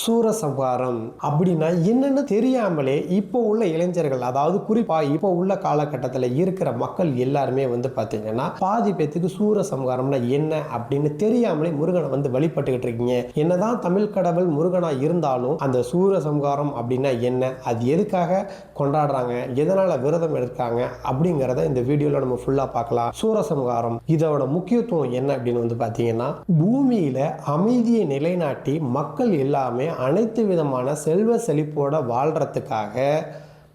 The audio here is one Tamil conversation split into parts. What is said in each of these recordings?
சூரசம்ஹாரம் அப்படின்னா என்னன்னு தெரியாமலே இப்போ உள்ள இளைஞர்கள் அதாவது குறிப்பாக இப்போ உள்ள காலகட்டத்தில் இருக்கிற மக்கள் எல்லாருமே வந்து பார்த்தீங்கன்னா பாதி பேத்துக்கு சூரசம்ஹாரம்னா என்ன அப்படின்னு தெரியாமலே முருகனை வந்து வழிபட்டுக்கிட்டு இருக்கீங்க. என்னதான் தமிழ் கடவுள் முருகனா இருந்தாலும் அந்த சூரசம்ஹாரம் அப்படின்னா என்ன அது எதுக்காக கொண்டாடுறாங்க எதனால் விரதம் எடுக்காங்க அப்படிங்கிறத இந்த வீடியோவில் நம்ம ஃபுல்லாக பார்க்கலாம். சூரசம்ஹாரம் இதோட முக்கியத்துவம் என்ன அப்படின்னு வந்து பார்த்தீங்கன்னா பூமியில் அமைதியை நிலைநாட்டி மக்கள் எல்லாமே அனைத்து விதமான செல்வ செழிப்போட வாழ்கிறதுக்காக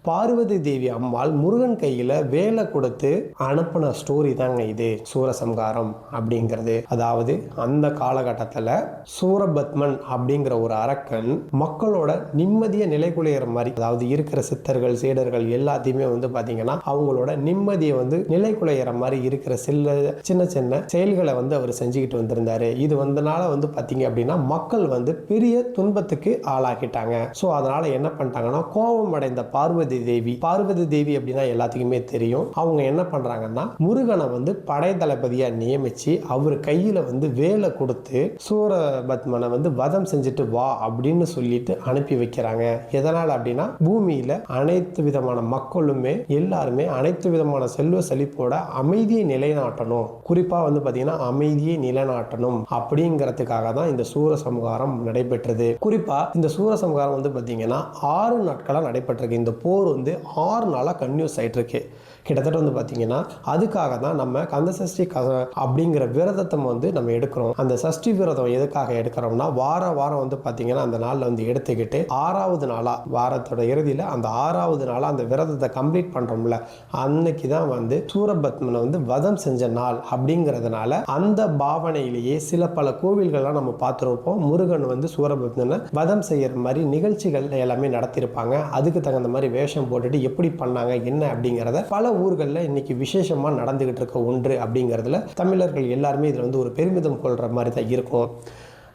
பார்வதி தேவி அம்மாள் முருகன் கையில் வேலை கொடுத்து அனுப்பின ஸ்டோரி தாங்க இது சூரசம்ஹாரம் அப்படிங்கிறது. அதாவது அந்த காலகட்டத்தில் சூரபத்மன் அப்படிங்கிற ஒரு அரக்கன் மக்களோட நிம்மதியை நிலைக்குலையிற மாதிரி அதாவது இருக்கிற சித்தர்கள் சீடர்கள் எல்லாத்தையுமே வந்து பார்த்தீங்கன்னா அவங்களோட நிம்மதியை வந்து நிலைகுலையிற மாதிரி இருக்கிற சில சின்ன சின்ன செயல்களை வந்து அவர் செஞ்சுக்கிட்டு வந்திருந்தாரு. இது வந்தனால வந்து பார்த்தீங்க அப்படின்னா மக்கள் வந்து பெரிய துன்பத்துக்கு ஆளாக்கிட்டாங்க. ஸோ அதனால என்ன பண்ணிட்டாங்கன்னா கோபம் அடைந்த பார்வதி பார்வதி தேவி. பார்வதி தேவி அப்படின்னா எல்லாத்துக்குமே தெரியும். அவங்க என்ன பண்றாங்கன்னா முருகனை வந்து படை தளபதியா நியமிச்சு அவர் கையில வந்து வேலை கொடுத்து சூரபத்மனை வந்து வதம் செஞ்சுட்டு வா அப்படின்னு சொல்லிட்டு அனுப்பி வைக்கிறாங்க. எதனால் அப்படின்னா பூமியில அனைத்து விதமான மக்களுமே எல்லாருமே அனைத்து விதமான செல்வ செழிப்போட அமைதியை நிலைநாட்டணும். குறிப்பா வந்து பாத்தீங்கன்னா அமைதியை நிலைநாட்டணும் அப்படிங்கிறதுக்காக தான் இந்த சூர சமகாரம் நடைபெற்றது. குறிப்பா இந்த சூர சமகாரம் வந்து பாத்தீங்கன்னா ஆறு நாட்களா நடைபெற்றிருக்கு. இந்த போர் வந்து ஆறு நாளா கன்யூஸ் ஆயிட்டு இருக்கு கிட்டத்தட்ட வந்து பார்த்தீங்கன்னா அதுக்காக தான் நம்ம கந்த சஷ்டி க அப்படிங்கிற விரதத்தை வந்து நம்ம எடுக்கிறோம். அந்த சஷ்டி விரதம் எதுக்காக எடுக்கிறோம்னா வார வாரம் வந்து பார்த்தீங்கன்னா அந்த நாளில் வந்து எடுத்துக்கிட்டு ஆறாவது நாளாக வாரத்தோட இறுதியில் அந்த ஆறாவது நாளாக அந்த விரதத்தை கம்ப்ளீட் பண்ணுறோம்ல அன்னைக்கு தான் வந்து சூரபத்மனை வந்து வதம் செஞ்ச நாள் அப்படிங்கிறதுனால அந்த பாவனையிலேயே சில பல கோவில்கள்லாம் நம்ம பார்த்துருப்போம். முருகன் வந்து சூரபத்மனை வதம் செய்கிற மாதிரி நிகழ்ச்சிகள் எல்லாமே நடத்தியிருப்பாங்க. அதுக்கு தகுந்த மாதிரி வேஷம் போட்டுட்டு எப்படி பண்ணாங்க என்ன அப்படிங்கிறத பல ஊர்களில் இன்னைக்கு விசேஷமாக நடந்துகிட்டு இருக்க ஒன்று அப்படிங்கிறதுல தமிழர்கள் எல்லாருமே இதில் வந்து ஒரு பெருமிதம் கொள்கிற மாதிரி தான் இருக்கும்.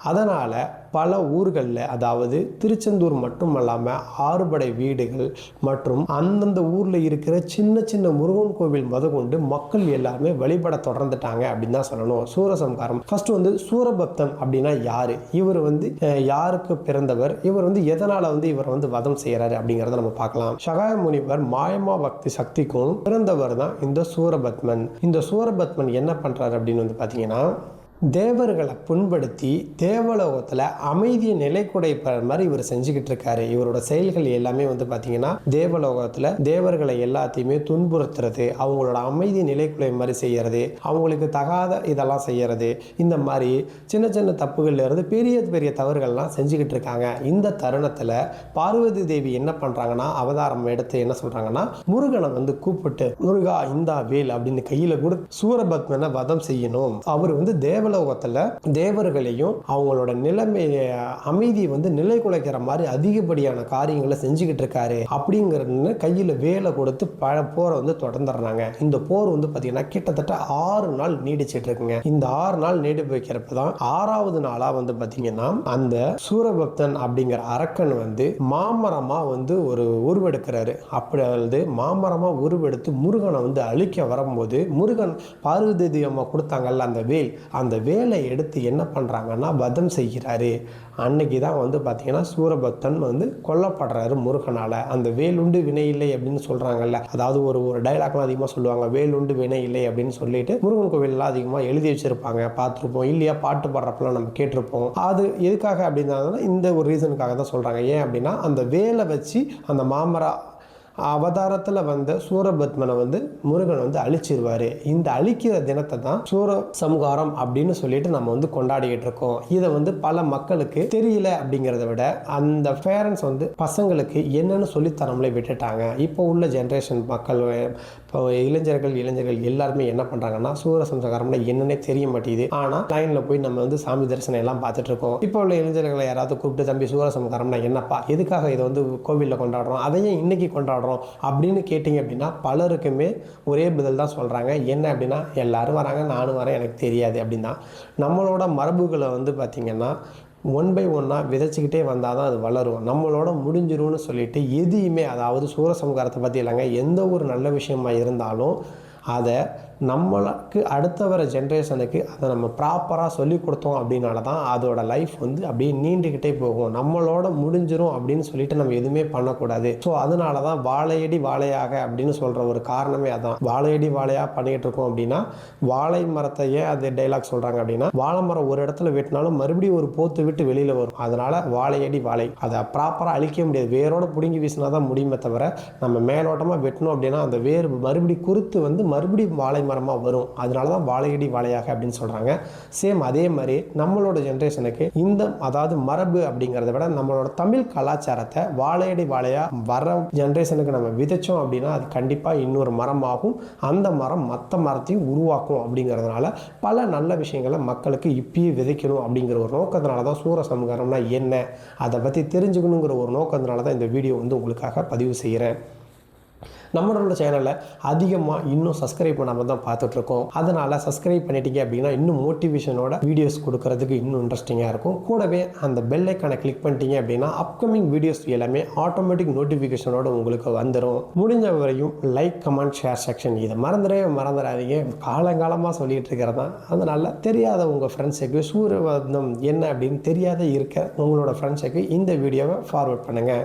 அதனால் பல ஊர்களில் அதாவது திருச்செந்தூர் மட்டுமல்லாமல் ஆறுபடை வீடுகள் மற்றும் அந்தந்த ஊரில் இருக்கிற சின்ன சின்ன முருகன் கோவில் முதற்கொண்டு மக்கள் எல்லாருமே வழிபட தொடர்ந்துட்டாங்க அப்படின்னு தான் சொல்லணும். சூரசம்காரம். ஃபர்ஸ்ட் வந்து சூரபக்தன் அப்படின்னா யார்? இவர் வந்து யாருக்கு பிறந்தவர்? இவர் வந்து எதனால் வந்து இவர் வந்து வதம் செய்கிறாரு அப்படிங்கிறத நம்ம பார்க்கலாம். சகாய முனிவர் மாயமா பக்தி சக்திக்கும் பிறந்தவர் தான் இந்த சூரபத்மன். இந்த சூரபத்மன் என்ன பண்ணுறாரு அப்படின்னு வந்து பார்த்தீங்கன்னா தேவர்களை புண்படுத்தி தேவலோகத்தில் அமைதியை நிலைக்குடைப்படுற மாதிரி இவர் செஞ்சுக்கிட்டு இருக்காரு இவரோட செயல்கள் எல்லாமே வந்து பார்த்தீங்கன்னா தேவலோகத்தில் தேவர்களை எல்லாத்தையுமே துன்புறுத்துறது அவங்களோட அமைதி நிலைக்குலை மாதிரி செய்கிறது அவங்களுக்கு தகாத இதெல்லாம் செய்கிறது இந்த மாதிரி சின்ன சின்ன தப்புகள்ல இருந்து பெரிய பெரிய தவறுகள்லாம் செஞ்சுக்கிட்டு இருக்காங்க இந்த தருணத்தில் பார்வதி தேவி என்ன பண்ணுறாங்கன்னா அவதாரம் எடுத்து என்ன சொல்கிறாங்கன்னா முருகனை வந்து கூப்பிட்டு முருகா இந்தா வேல் அப்படின்னு கையில் கூட சூரபத்மனை வதம் செய்யணும். அவர் வந்து தேவலோகத்தில் தேவர்களையும் அவங்களோட நிலைமை அமைதி வந்து நிலை குலைக்கிற மாதிரி அதிகப்படியான காரியங்களை செஞ்சுக்கிட்டு இருக்காரு அப்படிங்கிறன்னு கையில் வேலை கொடுத்து ப போரை வந்து தொடர்ந்துடுறாங்க. இந்த போர் வந்து பார்த்தீங்கன்னா கிட்டத்தட்ட ஆறு நாள் நீடிச்சிட்டு இருக்குங்க. இந்த ஆறு நாள் நீடிப்பு வைக்கிறப்ப தான் ஆறாவது நாளாக வந்து பார்த்தீங்கன்னா அந்த சூரபக்தன் அப்படிங்கிற அரக்கன் வந்து மாமரமாக வந்து ஒரு உருவெடுக்கிறாரு. அப்படி வந்து மாமரமாக உருவெடுத்து முருகனை வந்து அழிக்க வரும்போது முருகன் பார்வதி அம்மா கொடுத்தாங்கல்ல அந்த வேல் அந்த வேலை எடுத்து என்ன பண்ணுறாங்கன்னா வதம் செய்கிறாரு. அன்னைக்கு தான் வந்து பார்த்தீங்கன்னா சூரபத்தன் வந்து கொல்லப்படுறாரு முருகனால். அந்த வேலுண்டு வினை இல்லை அப்படின்னு சொல்கிறாங்கல்ல அதாவது ஒரு ஒரு டைலாக்லாம் அதிகமாக சொல்லுவாங்க. வேலுண்டு வினை இல்லை அப்படின்னு சொல்லிட்டு முருகன் கோவிலெலாம் அதிகமாக எழுதி வச்சுருப்பாங்க. பார்த்துருப்போம். இல்லையா பாட்டு பாடுறப்பெல்லாம் நம்ம கேட்டிருப்போம். அது எதுக்காக அப்படின்னா இந்த ஒரு ரீசனுக்காக தான் சொல்கிறாங்க ஏன் அப்படின்னா அந்த வேலை வச்சு அந்த மாமரா அவதாரத்தில் வந்த சூரபத்மனை வந்து முருகன் வந்து அழிச்சிருவார். இந்த அழிக்கிற தினத்தை தான் சூர சமுகாரம் அப்படின்னு சொல்லிட்டு நம்ம வந்து கொண்டாடிக்கிட்டு இருக்கோம். இதை வந்து பல மக்களுக்கு தெரியல அப்படிங்கிறத விட அந்த பேரண்ட்ஸ் வந்து பசங்களுக்கு என்னன்னு சொல்லித்தரம்ல விட்டுட்டாங்க. இப்போ உள்ள ஜென்ரேஷன் மக்கள் இப்போ இளைஞர்கள் இளைஞர்கள் எல்லாருமே என்ன பண்ணுறாங்கன்னா சூர சம்சகாரம்னா என்னன்னே தெரிய மாட்டேங்குது. ஆனால் லைனில் போய் நம்ம வந்து சாமி தரிசனம் எல்லாம் பார்த்துட்டு இருக்கோம். இப்போ உள்ள இளைஞர்களை யாராவது கூப்பிட்டு தம்பி சூரசம்ஹாரம்னா என்னப்பா? எதுக்காக இதை வந்து கோவிலில் கொண்டாடுறோம்? அதையும் இன்னைக்கு கொண்டாடுறோம். அப்படின்னு கேட்டிங்க அப்படின்னா பலருக்குமே ஒரே பதில் தான் சொல்கிறாங்க என்ன அப்படின்னா எல்லோரும் வராங்க நானும் வரேன் எனக்கு தெரியாது அப்படின்னா நம்மளோட மரபுகளை வந்து பார்த்திங்கன்னா ஒன் பை ஒன்னாக விதைச்சிக்கிட்டே வந்தால் தான் அது வளரும். நம்மளோட முடிஞ்சிரும்னு சொல்லிட்டு எதையுமே அதாவது சூரசம்காரத்தை பற்றி இல்லைங்க எந்த ஒரு நல்ல விஷயமாக இருந்தாலும் அதை நம்மளுக்கு அடுத்த வர ஜென்ரேஷனுக்கு அதை நம்ம ப்ராப்பராக சொல்லி கொடுத்தோம் அப்படின்னால தான் அதோட லைஃப் வந்து அப்படியே நீண்டுக்கிட்டே போகும். நம்மளோட முடிஞ்சிரும் அப்படின்னு சொல்லிட்டு நம்ம எதுவுமே பண்ணக்கூடாது. ஸோ அதனால தான் வாழையடி வாழையாக அப்படின்னு சொல்கிற ஒரு காரணமே அதான். வாழையடி வாழையாக பண்ணிகிட்டு இருக்கோம் அப்படின்னா வாழை மரத்தை ஏன் அது டைலாக் சொல்கிறாங்க அப்படின்னா வாழை மரம் ஒரு இடத்துல வெட்டினாலும் மறுபடியும் ஒரு போத்து விட்டு வெளியில் வரும். அதனால் வாழையடி வாழை. அதை ப்ராப்பராக அழிக்க முடியாது. வேரோட பிடுங்கி வீசினா தான் முடியுமே தவிர நம்ம மேலோட்டமாக வெட்டணும் அப்படின்னா அந்த வேர் மறுபடி குறுத்து வந்து மறுபடியும் வாழை மரமாக வரும். அதனால தான் வாழையடி வாழையாக அப்படின்னு சொல்கிறாங்க சேம் அதே மாதிரி நம்மளோட ஜென்ரேஷனுக்கு இந்த அதாவது மரபு அப்படிங்கிறத விட நம்மளோட தமிழ் கலாச்சாரத்தை வாழையடி வாழையாக வர ஜென்ரேஷனுக்கு நம்ம விதைச்சோம் அப்படின்னா அது கண்டிப்பாக இன்னொரு மரமாகும். அந்த மரம் மற்ற மரத்தையும் உருவாக்கும் அப்படிங்கிறதுனால பல நல்ல விஷயங்களை மக்களுக்கு இப்பயே விதைக்கணும் அப்படிங்கிற ஒரு நோக்கத்தினால தான் சூர சூரசம்ஹாரம்னா என்ன? அதை பற்றி தெரிஞ்சுக்கணுங்கிற ஒரு நோக்கத்தினால தான் இந்த வீடியோ வந்து உங்களுக்காக பதிவு செய்கிறேன் நம்மளோட சேனலை அதிகமாக இன்னும் சப்ஸ்கிரைப் பண்ணாமல் தான் பார்த்துட்ருக்கோம் அதனால் சப்ஸ்கிரைப் பண்ணிட்டீங்க அப்படின்னா இன்னும் மோட்டிவேஷனோட வீடியோஸ் கொடுக்கறதுக்கு இன்னும் இன்ட்ரெஸ்டிங்காக இருக்கும். கூடவே அந்த பெல் ஐக்கானை கிளிக் பண்ணிட்டீங்க அப்படின்னா அப்கமிங் வீடியோஸ் எல்லாமே ஆட்டோமேட்டிக் நோட்டிஃபிகேஷனோட உங்களுக்கு வந்துடும் முடிஞ்ச வரையும் லைக் கமெண்ட் ஷேர் செக்ஷன் இதை மறந்துடவே மறந்துடாதீங்க. காலங்காலமாக சொல்லிகிட்டு இருக்கிறது? தான் அதனால் தெரியாத உங்கள் ஃப்ரெண்ட்ஸுக்கு சூரியவந்தம் என்ன அப்படின்னு தெரியாத இருக்க உங்களோட ஃப்ரெண்ட்ஸுக்கு இந்த வீடியோவை ஃபார்வர்ட் பண்ணுங்கள்